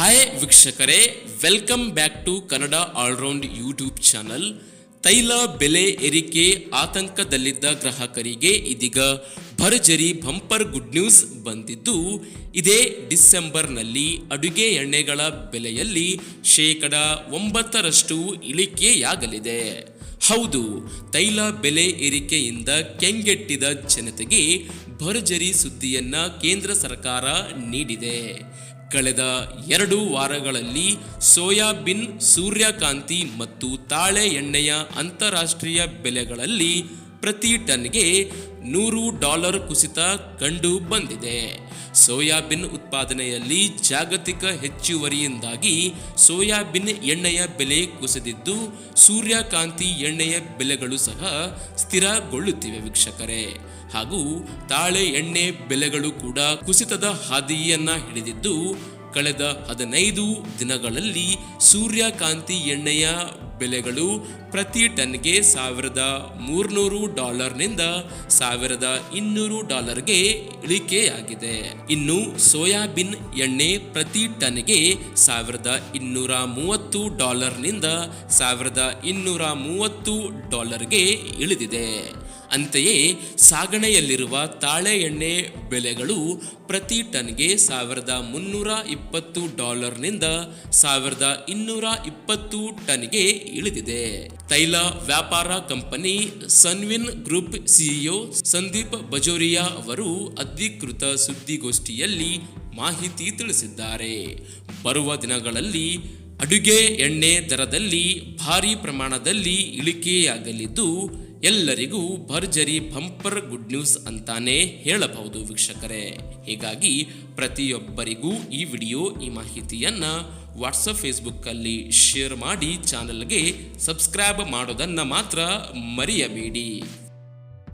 Hi ವೀಕ್ಷಕರೇ. Welcome back to Kannada all round YouTube channel ತೈಲ ಬೆಲೆ ಏರಿಕೆ ಆತಂಕದಲ್ಲಿದ್ದ ಗ್ರಾಹಕರಿಗೆ ಇದೀಗ ಭರ್ಜರಿ ಬಂಪರ್ ಗುಡ್ ನ್ಯೂಸ್ ಬಂದಿದ್ದು, ಇದೇ ಡಿಸೆಂಬರ್ನಲ್ಲಿ ಅಡುಗೆ ಎಣ್ಣೆಗಳ ಬೆಲೆಯಲ್ಲಿ ಶೇಕಡ ಒಂಬತ್ತರಷ್ಟು ಇಳಿಕೆಯಾಗಲಿದೆ. ಹೌದು, ತೈಲ ಬೆಲೆ ಏರಿಕೆಯಿಂದ ಕೆಂಗೆಟ್ಟಿದ ಜನತೆಗೆ ಭರ್ಜರಿ ಸುದ್ದಿಯನ್ನ ಕೇಂದ್ರ ಸರ್ಕಾರ ನೀಡಿದೆ. ಕಳೆದ ಎರಡು ವಾರಗಳಲ್ಲಿ ಸೋಯಾಬೀನ್ ಸೂರ್ಯಕಾಂತಿ ಮತ್ತು ತಾಳೆ ಎಣ್ಣೆಯ ಅಂತಾರಾಷ್ಟ್ರೀಯ ಬೆಲೆಗಳಲ್ಲಿ ಪ್ರತಿ ಟನ್ಗೆ ನೂರು ಡಾಲರ್ ಕುಸಿತ ಕಂಡು ಬಂದಿದೆ. ಸೋಯಾಬೀನ್ ಉತ್ಪಾದನೆಯಲ್ಲಿ ಜಾಗತಿಕ ಹೆಚ್ಚುವರಿಯಿಂದಾಗಿ ಸೋಯಾಬೀನ್ ಎಣ್ಣೆಯ ಬೆಲೆ ಕುಸಿದಿದ್ದು, ಸೂರ್ಯಕಾಂತಿ ಎಣ್ಣೆಯ ಬೆಲೆಗಳು ಸಹ ಸ್ಥಿರಗೊಳ್ಳುತ್ತಿವೆ ವೀಕ್ಷಕರೇ. ಹಾಗೂ ತಾಳೆ ಎಣ್ಣೆ ಬೆಲೆಗಳು ಕೂಡ ಕುಸಿತದ ಹಾದಿಯನ್ನ ಹಿಡಿದಿದ್ದು ಕಳೆದ ಹದಿನೈದು ದಿನಗಳಲ್ಲಿ ಸೂರ್ಯಕಾಂತಿ ಎಣ್ಣೆಯ ಬೆಲೆಗಳು ಪ್ರತಿ ಟನ್ಗೆ ಸಾವಿರದ ಮೂರ್ನೂರು ಡಾಲರ್ನಿಂದ ಸಾವಿರದ ಇನ್ನೂರು ಡಾಲರ್ಗೆ ಇಳಿಕೆಯಾಗಿದೆ. ಇನ್ನು ಸೋಯಾಬೀನ್ ಎಣ್ಣೆ ಪ್ರತಿ ಟನ್ಗೆ ಸಾವಿರದ ಇನ್ನೂರ ಮೂವತ್ತು ಡಾಲರ್ನಿಂದ ಸಾವಿರದ ಇನ್ನೂರ ಮೂವತ್ತು ಡಾಲರ್ಗೆ ಇಳಿದಿದೆ. ಅಂತೆಯೇ ಸಾಗಣೆಯಲ್ಲಿರುವ ತಾಳೆ ಎಣ್ಣೆ ಬೆಲೆಗಳು ಪ್ರತಿ ಟನ್ಗೆ ಸಾವಿರದ ಮುನ್ನೂರ ಇಪ್ಪತ್ತು ಡಾಲರ್ನಿಂದ ಸಾವಿರದ ಇನ್ನೂರ ಇಪ್ಪತ್ತು ಟನ್ಗೆ ಇಳಿದಿದೆ. ತೈಲ ವ್ಯಾಪಾರ company Sunvin group CEO Sandeep Bajoria ಅವರು ಅಧಿಕೃತ ಸುದ್ದಿಗೋಷ್ಠಿಯಲ್ಲಿ ಮಾಹಿತಿ ತಿಳಿಸಿದ್ದಾರೆ. ಬರುವ ದಿನಗಳಲ್ಲಿ ಅಡುಗೆ ಎಣ್ಣೆ ದರದಲ್ಲಿ ಭಾರಿ ಪ್ರಮಾಣದಲ್ಲಿ ಇಳಿಕೆಯಾಗಲಿದ್ದು ಎಲ್ಲರಿಗೂ ಭರ್ಜರಿ ಬಂಪರ್ ಗುಡ್ ನ್ಯೂಸ್ ಅಂತಾನೆ ಹೇಳಬಹುದು ವೀಕ್ಷಕರೇ. ಹೀಗಾಗಿ ಪ್ರತಿಯೊಬ್ಬರಿಗೂ ಈ ವಿಡಿಯೋ, ಈ ಮಾಹಿತಿಯನ್ನ ವಾಟ್ಸಪ್ ಫೇಸ್ಬುಕ್ಕಲ್ಲಿ ಶೇರ್ ಮಾಡಿ ಚಾನಲ್ಗೆ ಸಬ್ಸ್ಕ್ರೈಬ್ ಮಾಡೋದನ್ನು ಮಾತ್ರ ಮರೆಯಬೇಡಿ.